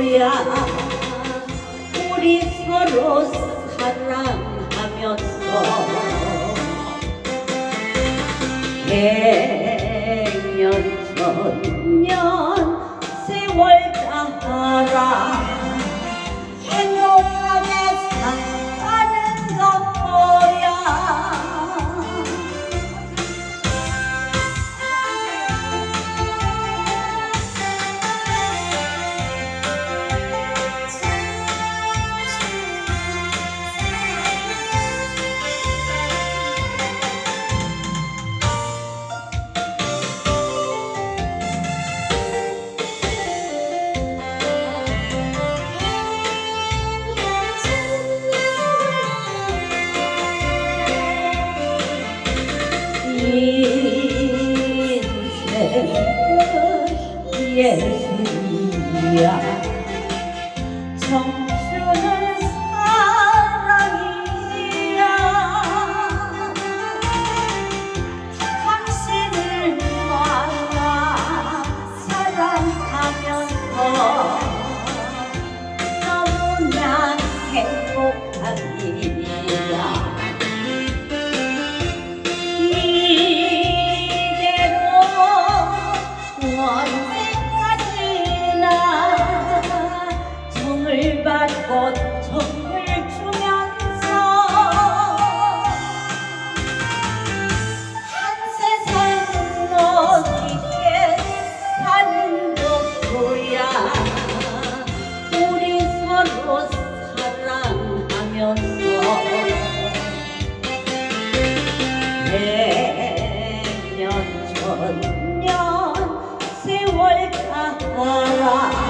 거야 우리 서로 사랑하면서 백년 천년 세월 따라 예수야 성 백년 천년 세월 가라.